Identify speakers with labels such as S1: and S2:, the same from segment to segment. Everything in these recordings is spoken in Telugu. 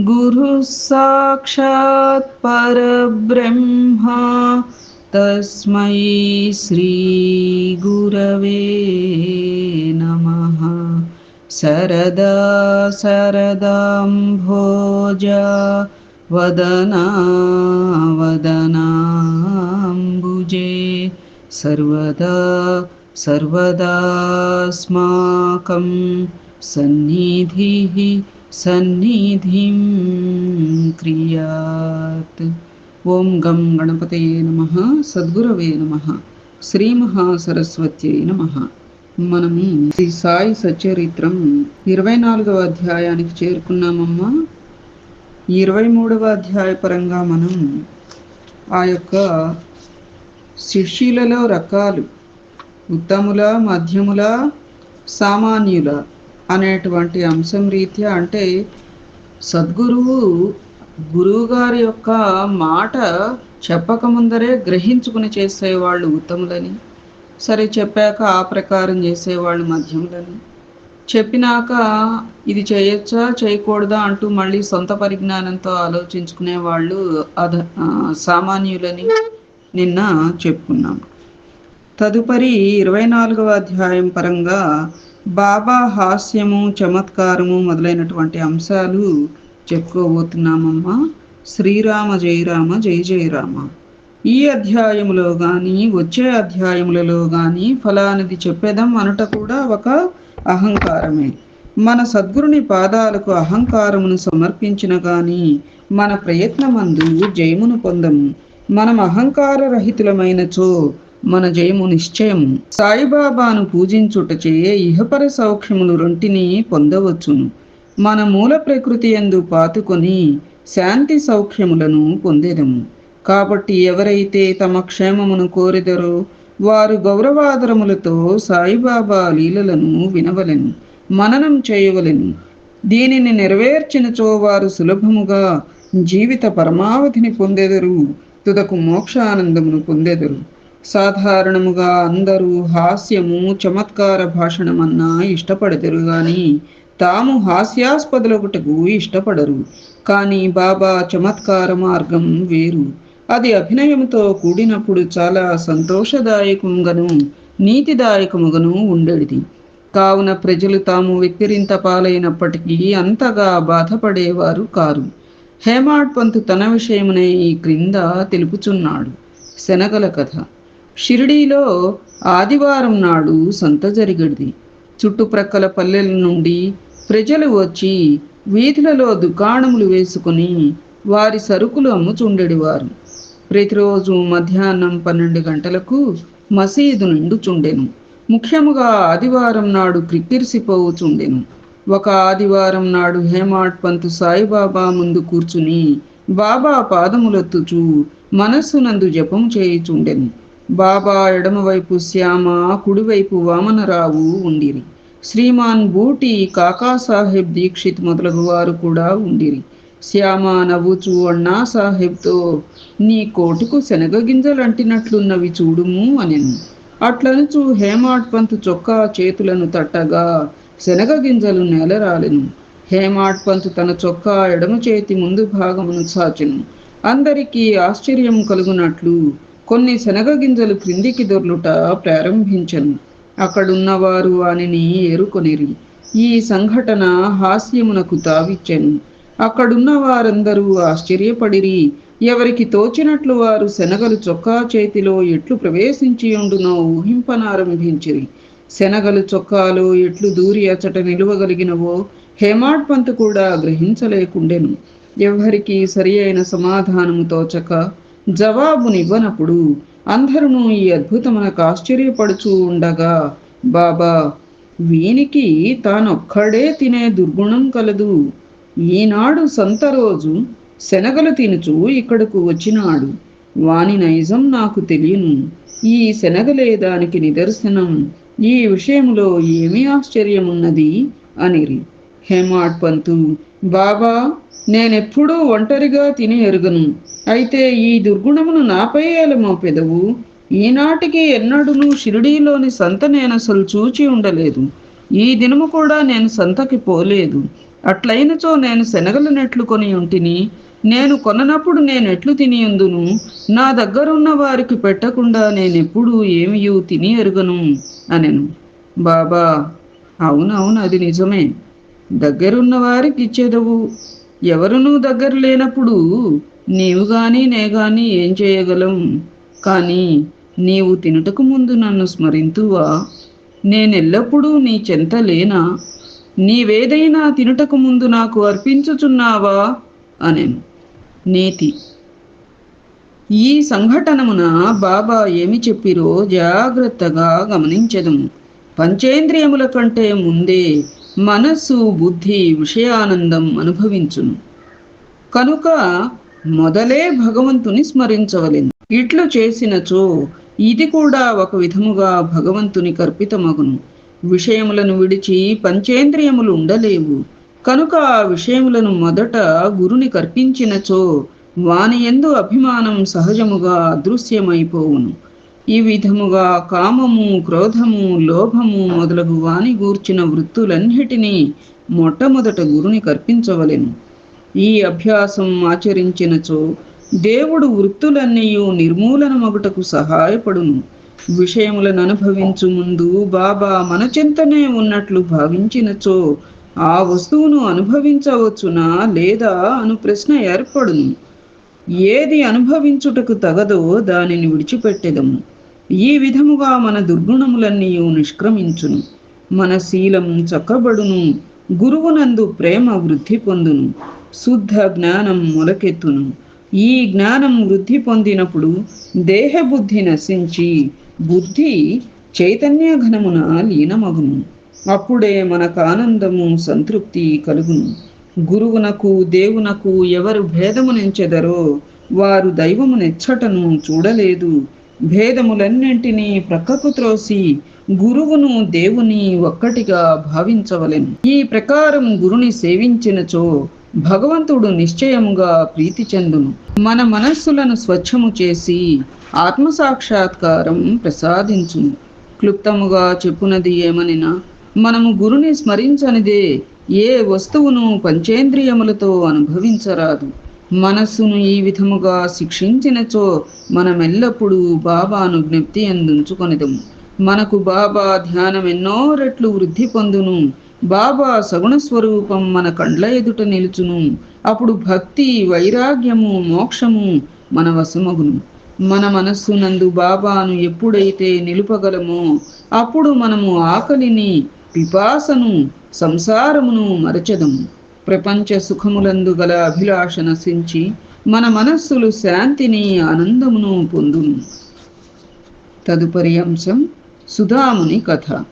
S1: गुरुः साक्षात् परब्रह्मा। तस्मै श्रीगुरवे नमः। सरदा सरदाम्भोजा वदना वदनाम्बुजे। सर्वदा सर्वदास्माकं सन्निधिः సన్నిధిం క్రియాత్. ఓం గం గణపతయే నమ సద్గురవే నమ శ్రీ మహాసరస్వత్యై నమ. మనము శ్రీ సాయి సచరిత్రం ఇరవై నాలుగవ అధ్యాయానికి చేరుకున్నామమ్మా. ఇరవై మూడవ అధ్యాయ పరంగా మనం ఆ యొక్క శిష్యులలో రకాలు ఉత్తముల మధ్యముల సామాన్యుల అనేటువంటి అంశం రీత్యా అంటే సద్గురువు గురువుగారి యొక్క మాట చెప్పక ముందరే గ్రహించుకుని చేసేవాళ్ళు ఉత్తములని సరే చెప్పాక ఆ ప్రకారం చేసేవాళ్ళు మధ్యములని. చెప్పినాక ఇది చేయొచ్చా చేయకూడదా అంటూ మళ్ళీ సొంత పరిజ్ఞానంతో ఆలోచించుకునే వాళ్ళు అధ సామాన్యులని నిన్న చెప్పుకున్నాం. తదుపరి ఇరవై నాలుగవ అధ్యాయం పరంగా బాబా హాస్యము చమత్కారము మొదలైనటువంటి అంశాలు చెప్పుకోబోతున్నామమ్మా. శ్రీరామ జయరామ జయ జయరామ ఈ అధ్యాయములో కానీ వచ్చే అధ్యాయములలో కానీ ఫలానిది చెప్పేదం అనట కూడా ఒక అహంకారమే. మన సద్గురుని పాదాలకు అహంకారమును సమర్పించిన గాని మన ప్రయత్నమందు జయమును పొందము. మనం అహంకార రహితులమైనచో మన జయము నిశ్చయము. సాయిబాబాను పూజించుటచే ఇహపర సౌఖ్యములు రొంటిని పొందవచ్చును. మన మూల ప్రకృతి ఎందు పాతుకొని శాంతి సౌఖ్యములను పొందేదము. కాబట్టి ఎవరైతే తమ క్షేమమును కోరిదరో వారు గౌరవాదరములతో సాయిబాబా లీలలను వినవలెను మననం చేయవలెను. దీనిని నెరవేర్చినచో వారు సులభముగా జీవిత పరమావధిని పొందెదరు తుదకు మోక్షానందమును పొందెదరు. సాధారణముగా అందరూ హాస్యము చమత్కార భాషణమన్నా ఇష్టపడతారు గాని తాము హాస్యాస్పదలొకటకు ఇష్టపడరు. కానీ బాబా చమత్కార మార్గం వేరు. అది అభినయంతో కూడినప్పుడు చాలా సంతోషదాయకముగాను నీతిదాయకముగాను ఉండేది కావున ప్రజలు తాము వెక్కిరింత పాలైనప్పటికీ అంతగా బాధపడేవారు కారు. హేమాడ్ పంతు తన విషయమునే ఈ క్రింద తెలుపుచున్నాడు. శనగల కథ. షిరిడీలో ఆదివారం నాడు సంత జరిగడిది చుట్టుప్రక్కల పల్లెల నుండి ప్రజలు వచ్చి వీధులలో దుకాణములు వేసుకుని వారి సరుకులు అమ్ముచుండెడివారు ప్రతిరోజు మధ్యాహ్నం పన్నెండు గంటలకు మసీదు నిండుచుండెను ముఖ్యముగా ఆదివారం నాడు క్రిక్కిరిసిపోవుచుండెను ఒక ఆదివారం నాడు హేమాడ్ పంతు సాయిబాబా ముందు కూర్చుని బాబా పాదములొత్తుచు మనస్సునందు జపం చేయుచుండెను. బాబా ఎడమవైపు శ్యామ కుడివైపు వామనరావు ఉండిరి. శ్రీమాన్ బూటి కాకాసాహెబ్ దీక్షిత్ మొదలగు వారు కూడా ఉండిరి. శ్యామ నవ్వుచు అన్నా సాహెబ్తో నీ కోటుకు శనగ గింజలు అంటినట్లున్నవి చూడుము అనెను. అట్లనుచు హేమాడ్ పంత్ చొక్కా చేతులను తట్టగా శనగ గింజలు నేలరాలెను. హేమాడ్ పంత్ తన చొక్కా ఎడమ చేతి ముందు భాగమును చాచెను. అందరికీ ఆశ్చర్యం కలుగునట్లు కొన్ని శనగ గింజలు క్రిందికి దొర్లుట ప్రారంభించను. అక్కడున్నవారు వానిని ఏరుకొనిరి. ఈ సంఘటన హాస్యమునకు తావిచ్చెను. అక్కడున్న వారందరూ ఆశ్చర్యపడిరి. ఎవరికి తోచినట్లు వారు శనగలు చొక్కా చేతిలో ఎట్లు ప్రవేశించి ఉండునో ఊహింపనారంభించిరి. శనగలు చొక్కాలో ఎట్లు దూరి అచట నిలువగలిగినవో హేమాడ్ పంత్ కూడా గ్రహించలేకుండెను. ఎవరికి సరి అయిన సమాధానము తోచక జవాబునివ్వనప్పుడు అందరూ ఈ అద్భుతమునకు ఆశ్చర్యపడుచూ ఉండగా బాబా వీనికి తానొక్కడే తినే దుర్గుణం కలదు. ఈనాడు సంత రోజు శనగలు తినుచు ఇక్కడకు వచ్చినాడు. వాని నైజం నాకు తెలియను. ఈ శనగలే దానికి నిదర్శనం. ఈ విషయంలో ఏమీ ఆశ్చర్యమున్నది? అనిరి. హేమాడ్ పంతు బాబా నేనెప్పుడూ ఒంటరిగా తిని ఎరుగను. అయితే ఈ దుర్గుణమును నాపై పెదవు. ఈనాటికి ఎన్నడూను షిరిడీలోని సంత నేను అసలు చూచి ఉండలేదు. ఈ దినము కూడా నేను సంతకి పోలేదు. అట్లయినచో నేను శనగల నెట్లు కొని ఉంటిని. నేను కొననప్పుడు నేను ఎట్లు తినియుందును? నా దగ్గరున్న వారికి పెట్టకుండా నేనెప్పుడు ఏమియూ తిని ఎరుగను. అనెను. బాబా అవునవును అది నిజమే. దగ్గరున్న వారికి ఇచ్చేదవు. ఎవరునూ దగ్గర లేనప్పుడు నీవు గాని నే గాని ఏం చేయగలం? కానీ నీవు తినుటకు ముందు నన్ను స్మరింతువా? నేనెల్లప్పుడూ నీ చెంత లేనా? నీవేదైనా తినుటకు ముందు నాకు అర్పించుచున్నావా? అనెను. నీతి. ఈ సంఘటనమున బాబా ఏమి చెప్పిరో జాగ్రత్తగా గమనించదము. పంచేంద్రియముల కంటే ముందే మనస్సు బుద్ధి విషయానందం అనుభవించును. కనుక మొదలే భగవంతుని స్మరించవలెను. ఇట్లు చేసినచో ఇది కూడా ఒక విధముగా భగవంతుని కర్పితమగును. విషయములను విడిచి పంచేంద్రియములు ఉండలేవు. కనుక ఆ విషయములను మొదట గురుని కర్పించినచో వాని ఎందు అభిమానం సహజముగా అదృశ్యమైపోవును. ఈ విధముగా కామము క్రోధము లోభము మొదలగు వాని గూర్చిన వృత్తులన్నిటినీ మొట్టమొదట గురుని కర్పించవలెను. ఈ అభ్యాసం ఆచరించినచో దేవుడు వృత్తులన్నీయు నిర్మూలనమగుటకు సహాయపడును. విషయములను అనుభవించు ముందు బాబా మన చింతనే ఉన్నట్లు భావించినచో ఆ వస్తువును అనుభవించవచ్చునా లేదా అను ప్రశ్న ఏర్పడును. ఏది అనుభవించుటకు తగదో దానిని విడిచిపెట్టెదము. ఈ విధముగా మన దుర్గుణములన్నీ నిష్క్రమించును. మన శీలం చక్కబడును. గురువునందు ప్రేమ వృద్ధి పొందును. శుద్ధ జ్ఞానం మొలకెత్తును. ఈ జ్ఞానం వృద్ధి పొందినప్పుడు దేహబుద్ధి నశించి బుద్ధి చైతన్య ఘనమున లీనమగును. అప్పుడే మనకు ఆనందము సంతృప్తి కలుగును. గురువునకు దేవునకు ఎవరు భేదమునెంచెదరో వారు దైవము నెచ్చటను చూడలేదు. భేదములన్నింటినీ ప్రక్కకు త్రోసి గురువును దేవుని ఒక్కటిగా భావించవలెను. ఈ ప్రకారం గురుని సేవించినచో భగవంతుడు నిశ్చయముగా ప్రీతి చెందును. మన మనస్సులను స్వచ్ఛము చేసి ఆత్మసాక్షాత్కారం ప్రసాదించును. క్లుప్తముగా చెప్పునది ఏమనినా మనము గురుని స్మరించనిదే ఏ వస్తువును పంచేంద్రియములతో అనుభవించరాదు. మనస్సును ఈ విధముగా శిక్షించినచో మనమెల్లప్పుడూ బాబాను జ్ఞప్తి అందించుకొనిదము మనకు బాబా ధ్యానం ఎన్నో రెట్లు వృద్ధి పొందును. బాబా సగుణ స్వరూపం మన కండ్ల ఎదుట నిలుచును. అప్పుడు భక్తి వైరాగ్యము మోక్షము మన వశమగును. మన మనస్సునందు బాబాను ఎప్పుడైతే నిలుపగలమో అప్పుడు మనము ఆకలిని పిపాసను సంసారమును మరచదము. ప్రపంచ సుఖములందు గల అభిలాష నశించి మన మనస్సులు శాంతిని ఆనందమును పొందును. తదుపరి అంశం సుధాముని కథ.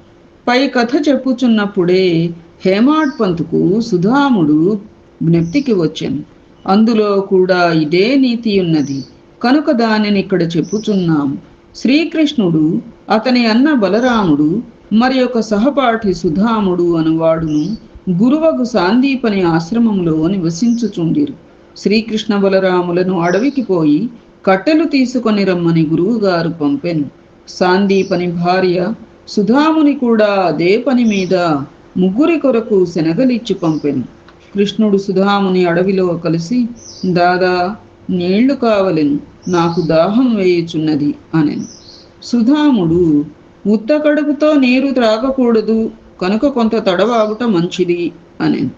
S1: పై కథ చెప్పుచున్నప్పుడే హేమాడ్ పంతుకు సుధాముడు జ్ఞప్తికి వచ్చాను. అందులో కూడా ఇదే నీతి ఉన్నది. కనుక దానిని ఇక్కడ చెప్పుచున్నాం. శ్రీకృష్ణుడు అతని అన్న బలరాముడు మరి ఒక సహపాఠి సుధాముడు అనువాడును గురువగు సాందీపని ఆశ్రమంలో నివసించుచుండిరు. శ్రీకృష్ణ బలరాములను అడవికి పోయి కట్టెలు తీసుకొని రమ్మని గురువుగారు పంపెను. సాందీపని భార్య సుధాముని కూడా అదే పని మీద ముగ్గురి కొరకు శనగలిచ్చి పంపెను. కృష్ణుడు సుధాముని అడవిలో కలిసి దాదా నీళ్ళు కావలెను నాకు దాహం వేయుచున్నది అనెను. సుధాముడు ఉత్త కడుపుతో నీరు త్రాగకూడదు కనుక కొంత తడవాగుట మంచిది అని.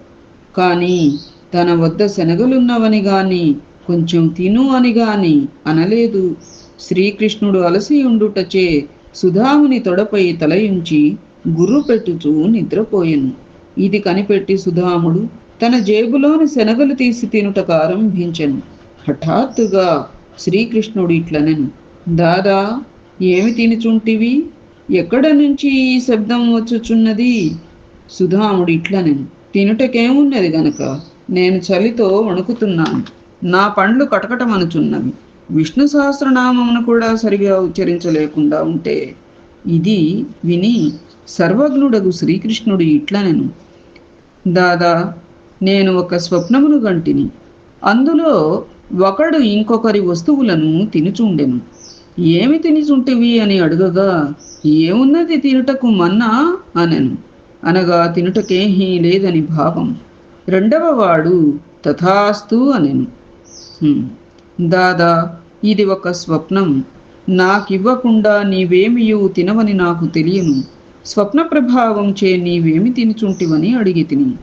S1: కానీ తన వద్ద శనగలున్నవని గాని కొంచెం తిను అని గాని అనలేదు. శ్రీకృష్ణుడు అలసి ఉండుటచే సుధాముని తొడపై తలయుంచి గుర్రు పెట్టుచూ నిద్రపోయెను. ఇది కనిపెట్టి సుధాముడు తన జేబులోని శనగలు తీసి తినుటకు ఆరంభించెను. హఠాత్తుగా శ్రీకృష్ణుడు ఇట్లనెను. దాదా ఏమి తినుచుంటివి? ఎక్కడ నుంచి ఈ శబ్దం వచ్చుచున్నది? సుధాముడు ఇట్లనెను. తినుటకేమున్నది గనక? నేను చలితో వణుకుతున్నాను. నా పండ్లు కటకటమనుచున్నవి విష్ణు సహస్రనామమును కూడా సరిగా ఉచ్చరించలేకుండా ఉంటే? ఇది విని సర్వజ్ఞుడగు శ్రీకృష్ణుడు ఇట్లనెను. దాదా నేను ఒక స్వప్నమును గంటిని. అందులో ఒకడు ఇంకొకరి వస్తువులను తినుచుండెను. ఏమి తినిచుంటివి అని అడుగగా ఏమున్నది తినుటకు మన్నా? అనెను. అనగా తినుటకేహీ లేదని భావం. రెండవ వాడు తథాస్తు అనెను. దాదా ఇది ఒక స్వప్నం. నాకివ్వకుండా నీవేమియు తినవని నాకు తెలియను. స్వప్న ప్రభావం చే నీవేమి తినుచుంటివని అడిగి తిని.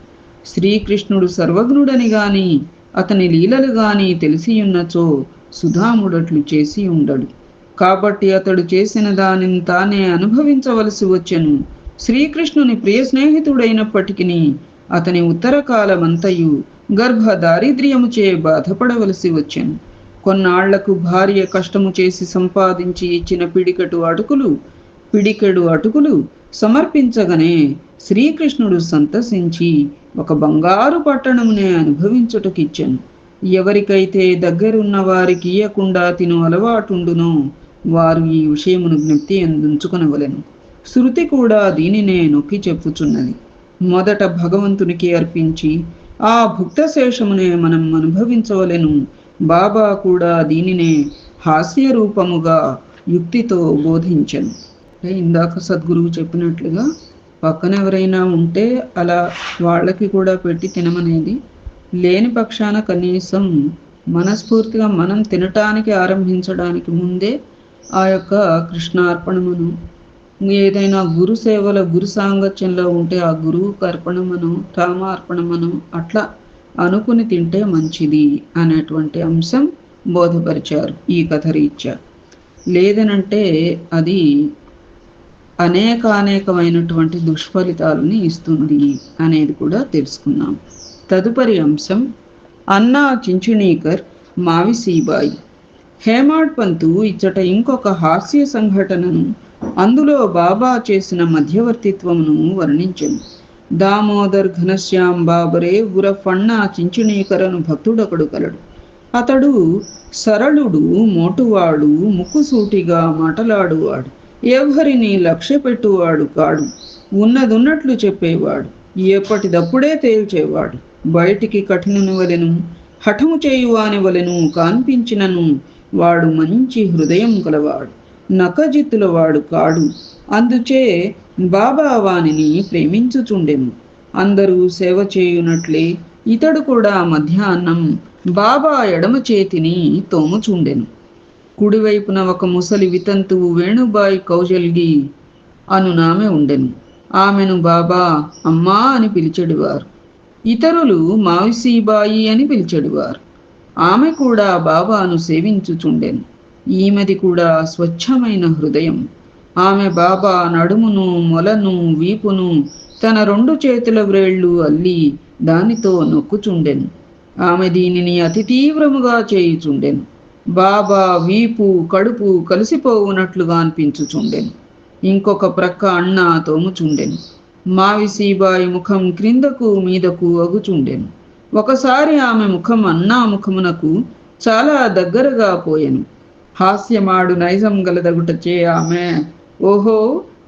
S1: శ్రీకృష్ణుడు సర్వజ్ఞుడని గాని అతని లీలలు గాని తెలిసియున్నచో సుధాముడట్లు చేసి ఉండడు. కాబట్టి అతడు చేసిన దానిని తానే అనుభవించవలసి వచ్చెను. శ్రీకృష్ణుని ప్రియ స్నేహితుడైనప్పటికీ అతని ఉత్తరకాలమంతయు గర్భ దారిద్ర్యముచే బాధపడవలసి వచ్చెను. కొన్నాళ్ళకు భార్య కష్టము చేసి సంపాదించి ఇచ్చిన పిడికటు అటుకులు పిడికెడు అటుకులు సమర్పించగనే శ్రీకృష్ణుడు సంతసించి ఒక బంగారు పట్టణమునే అనుభవించుటకిచ్చెను. ఎవరికైతే దగ్గరున్న వారికి ఇయ్యకుండా తిను అలవాటుండునో వారు ఈ విషయమును జ్ఞప్తి అందించుకొనవలెను శృతి కూడా దీనినే నొక్కి చెప్పుచున్నది. మొదట భగవంతునికి అర్పించి ఆ భుక్తశేషమునే మనం అనుభవించవలెను. బాబా కూడా దీనినే హాస్య రూపముగా యుక్తితో బోధించను. ఇందాక సద్గురువు చెప్పినట్లుగా పక్కన ఎవరైనా ఉంటే అలా వాళ్ళకి కూడా పెట్టి తినమనేది. లేని పక్షాన కనీసం మనస్ఫూర్తిగా మనం తినటానికి ఆరంభించడానికి ముందే ఆ యొక్క కృష్ణార్పణమును. ఏదైనా గురు సేవల గురు సాంగత్యంలో ఉంటే ఆ గురువుకు అర్పణమను రామార్పణమను అట్లా అనుకుని తింటే మంచిది అనేటువంటి అంశం బోధపరిచారు ఈ కథ రీత్యా. లేదనంటే అది అనేకానేకమైనటువంటి దుష్ఫలితాలని ఇస్తుంది అనేది కూడా తెలుసుకున్నాం. తదుపరి అంశం అన్నా చించునీకర్ మావి సీబాయి హేమాడ్ పంతు ఇచ్చట ఇంకొక హాస్య సంఘటనను అందులో బాబా చేసిన మధ్యవర్తిత్వమును వర్ణించెను. దామోదర్ ఘనశ్యాం బాబరే ఉరఫన్నా చించునీకరను భక్తుడొకడు కలడు. అతడు సరళుడు మోటువాడు ముక్కుసూటిగా మాటలాడువాడు ఎవరిని లక్ష్య పెట్టువాడు కాడు ఉన్నదున్నట్లు చెప్పేవాడు ఎప్పటిదప్పుడే తేల్చేవాడు బయటికి కఠినను వలెను హఠము చేయువాని వలెను కాన్పించినను వాడు మంచి హృదయం కలవాడు నకజిత్తుల వాడు కాడు. అందుచే బాబా వానిని ప్రేమించుచుండెను అందరూ సేవ చేయునట్లే ఇతడు కూడా మధ్యాహ్నం బాబా ఎడమ చేతిని తోముచుండెను. కుడివైపున ఒక ముసలి వితంతువు వేణుబాయి కౌజల్గి అను నామె ఉండెను. ఆమెను బాబా అమ్మా అని పిలిచెడివారు. ఇతరులు మావిసీబాయి అని పిలిచెడివారు. ఆమె కూడా బాబాను సేవించుచుండెను. ఈమెది కూడా స్వచ్ఛమైన హృదయం. ఆమె బాబా నడుమును మొలను వీపును తన రెండు చేతుల వ్రేళ్ళు అల్లి దానితో నొక్కుచుండెను. ఆమె దీనిని అతి తీవ్రముగా చేయుచుండెను. బాబా వీపు కడుపు కలిసిపోవునట్లుగా అనిపించుచుండెను. ఇంకొక ప్రక్క అన్న తోముచుండెను. మావిసీబాయి ముఖం క్రిందకు మీదకు అగుచుండెను. ఒకసారి ఆమె ముఖం అన్నా ముఖమునకు చాలా దగ్గరగా పోయెను. హాస్యమాడు నైజం గలదగుటచే ఆమె ఓహో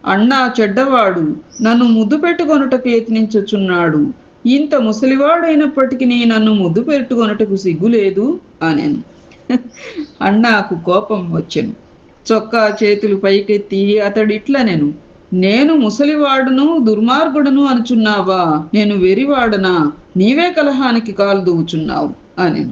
S1: అన్నా చెడ్డవాడు నన్ను ముద్దు పెట్టుకొనుటకు యత్నించుచున్నాడు ఇంత ముసలివాడైనప్పటికీ నన్ను ముద్దు పెట్టుకొనుటకు సిగ్గులేదు అనేను. అన్నాకు కోపం వచ్చెను. చొక్కా చేతులు పైకెత్తి అతడిట్లనెను. నేను ముసలివాడును దుర్మార్గుడును అనుచున్నావా? నేను వెరివాడనా? నీవే కలహానికి కాలు దూచున్నావు అని.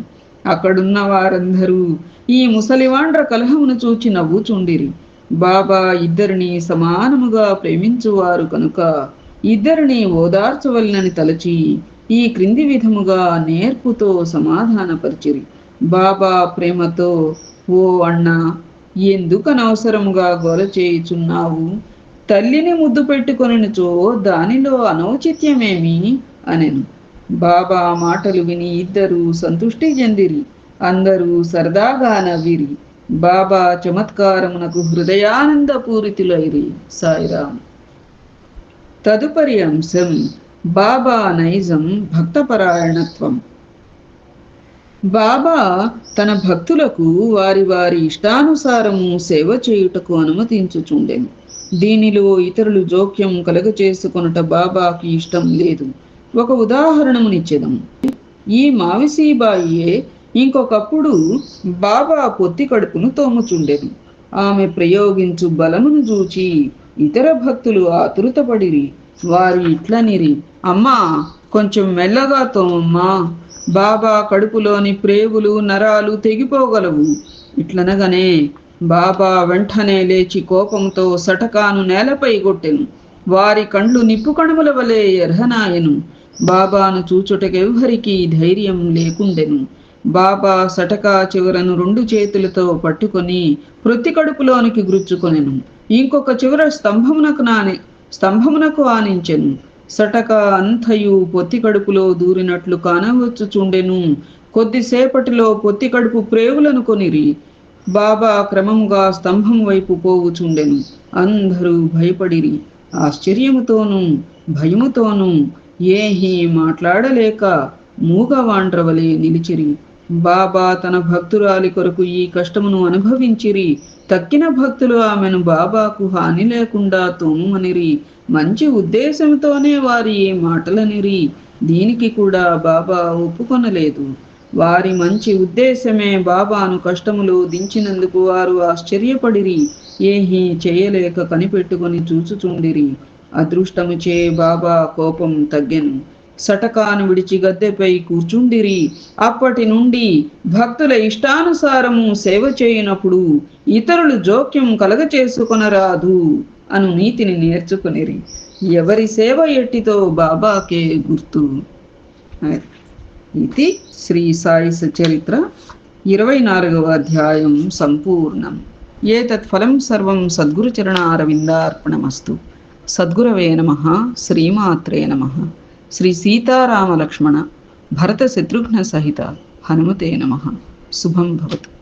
S1: అక్కడున్న వారందరూ ఈ ముసలివాండ్ర కలహమును చూచి నవ్వుచుండిరి. బాబా ఇద్దరిని సమానముగా ప్రేమించువారు కనుక ఇద్దరిని ఓదార్చవలనని తలచి ఈ క్రింది విధముగా నేర్పుతో సమాధానపరిచిరి. బాబా ప్రేమతో ఓ అన్నా ఎందుకనవసరముగా గొల చేయుచున్నావు? తల్లిని ముద్దు పెట్టుకొనిచో దానిలో అనౌచిత్యమేమి? అనెను. బాబా మాటలు విని ఇద్దరు సంతుష్టి చెందిరి. అందరూ సరదాగా నవ్విరి. బాబా చమత్కారమునకు హృదయానంద పూరితులైరి సాయిరాం. తదుపరి అంశం బాబా నైజం భక్తపరాయణత్వం. బాబా తన భక్తులకు వారి వారి ఇష్టానుసారము సేవ చేయుటకు అనుమతించుచుండెను. దీనిలో ఇతరులు జోక్యం కలుగచేసుకొనుట బాబాకి ఇష్టం లేదు. ఒక ఉదాహరణమునిచ్చేదం ఈ మావిసీబాయియే ఇంకొకప్పుడు బాబా పొత్తి కడుపును తోముచుండెను. ఆమె ప్రయోగించు బలమును చూచి ఇతర భక్తులు ఆతురతపడిరి. వారి ఇట్లనిరి అమ్మా కొంచెం మెల్లగా తోమమ్మా బాబా కడుపులోని ప్రేగులు నరాలు తెగిపోగలవు. ఇట్లనగానే బాబా వెంటనే లేచి కోపంతో సటకాను నేలపై కొట్టెను వారి కండ్లు నిప్పు కణముల వలె ఎర్హనాయను బాబాను చూచుటకెవ్వరికి ధైర్యం లేకుండెను. బాబా సటకా చివరను రెండు చేతులతో పట్టుకొని ప్రతి కడుపులోనికి గుచ్చుకొనెను ఇంకొక చివర స్తంభమునకు నాని స్తంభమునకు ఆనించెను. సటక అంతయు పొత్తి కడుపులో దూరినట్లు కానవచ్చు చూండెను కొద్దిసేపటిలో పొత్తి కడుపు ప్రేవులను కొనిరి. బాబా క్రమముగా స్తంభం వైపు పోవుచుండెను. అందరూ భయపడిరి. ఆశ్చర్యముతోనూ భయముతోనూ ఏహీ మాట్లాడలేక మూగవాండ్రవలే నిలిచిరి. బాబా తన భక్తురాలి కొరకు ఈ కష్టమును అనుభవించిరి. తక్కిన భక్తులు ఆమెను బాబాకు హాని లేకుండా తోముమనిరి. మంచి ఉద్దేశంతోనే వారి మాటలనిరి. దీనికి కూడా బాబా ఒప్పుకొనలేదు. వారి మంచి ఉద్దేశమే బాబాను కష్టములు దించినందుకు వారు ఆశ్చర్యపడిరి ఏహీ చేయలేక కనిపెట్టుకొని చూచుచుండిరి. అదృష్టముచే బాబా కోపం తగ్గెను. సటకాను విడిచి గద్దెపై కూర్చుండిరి. అప్పటి నుండి భక్తుల ఇష్టానుసారము సేవ చేయనప్పుడు ఇతరులు జోక్యం కలగచేసుకొనరాదు అను నీతిని నేర్చుకునిరి. ఎవరి సేవ ఎట్టితో బాబాకే గుర్తు. ఇది శ్రీ సాయి సచరిత్ర ఇరవై నాలుగవ అధ్యాయం సంపూర్ణం. ఏ తత్ఫలం సర్వం సద్గురుచరణ అరవిందార్పణమస్తు సద్గురవే నమ శ్రీమాత్రే నమ. శ్రీ సీతారామలక్ష్మణ భరత శత్రుఘ్న సహిత హనుమతే నమ. శుభం భవతు.